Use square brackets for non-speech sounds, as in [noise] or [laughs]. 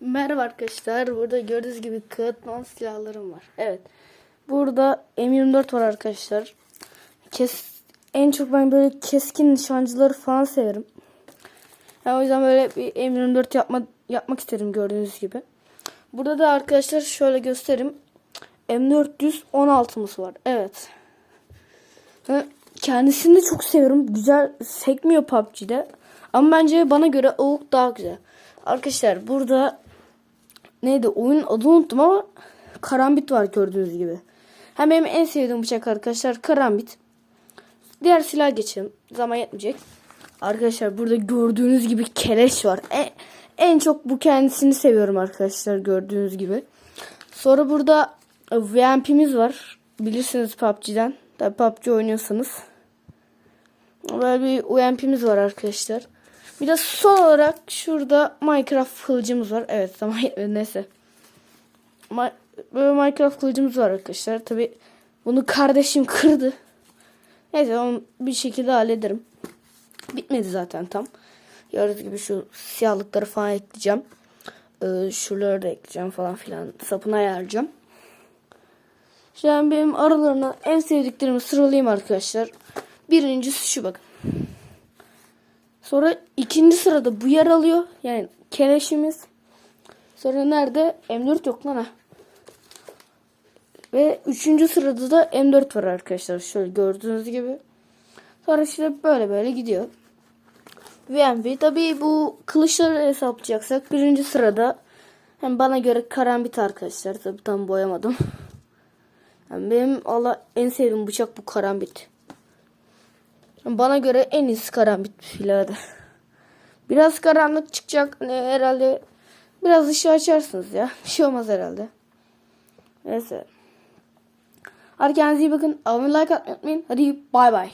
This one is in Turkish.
Merhaba arkadaşlar. Burada gördüğünüz gibi kağıtman silahlarım var. Evet. Burada M24 var arkadaşlar. Kes en çok ben böyle keskin nişancıları falan severim. Yani o yüzden böyle bir M24 yapma, yapmak istedim gördüğünüz gibi. Burada da arkadaşlar şöyle göstereyim. M416'mız var. Evet. Ve kendisini de çok seviyorum. Güzel sekmiyor PUBG'de. Ama bence bana göre AUK daha güzel. Arkadaşlar burada neydi oyunun adını unuttum ama karambit var gördüğünüz gibi. Hem benim en sevdiğim bıçak arkadaşlar karambit. Diğer silah geçelim. Zaman yetmeyecek. Arkadaşlar burada gördüğünüz gibi keleş var. En, en çok bu kendisini seviyorum arkadaşlar gördüğünüz gibi. Sonra burada VMP'miz var. Bilirsiniz PUBG'den. Tabi PUBG oynuyorsanız. Böyle bir UMP'miz var arkadaşlar. Bir de son olarak şurada Minecraft kılıcımız var. Evet tamam [laughs] neyse. Böyle Minecraft kılıcımız var arkadaşlar. Tabi bunu kardeşim kırdı. Neyse onu bir şekilde hallederim. Bitmedi zaten tam. Gördüğünüz gibi şu siyahlıkları falan ekleyeceğim. Ee, şuraları da ekleyeceğim falan filan. Sapını ayarlayacağım. An benim aralarına en sevdiklerimi sıralayayım arkadaşlar. Birincisi şu bakın. Sonra ikinci sırada bu yer alıyor. Yani keleşimiz. Sonra nerede? M4 yok lan ha. Ve üçüncü sırada da M4 var arkadaşlar. Şöyle gördüğünüz gibi. Sonra işte böyle böyle gidiyor. VMP. Tabii bu kılıçları hesaplayacaksak birinci sırada hem bana göre karambit arkadaşlar. Tabii tam boyamadım. [laughs] Yani benim Allah en sevdiğim bıçak bu karambit. Bana göre en iyisi karambit birader. Biraz karanlık çıkacak hani herhalde. Biraz ışığı açarsınız ya. Bir şey olmaz herhalde. Neyse. Hadi kendinize iyi bakın. Abone like atmayı unutmayın. Hadi bay bay.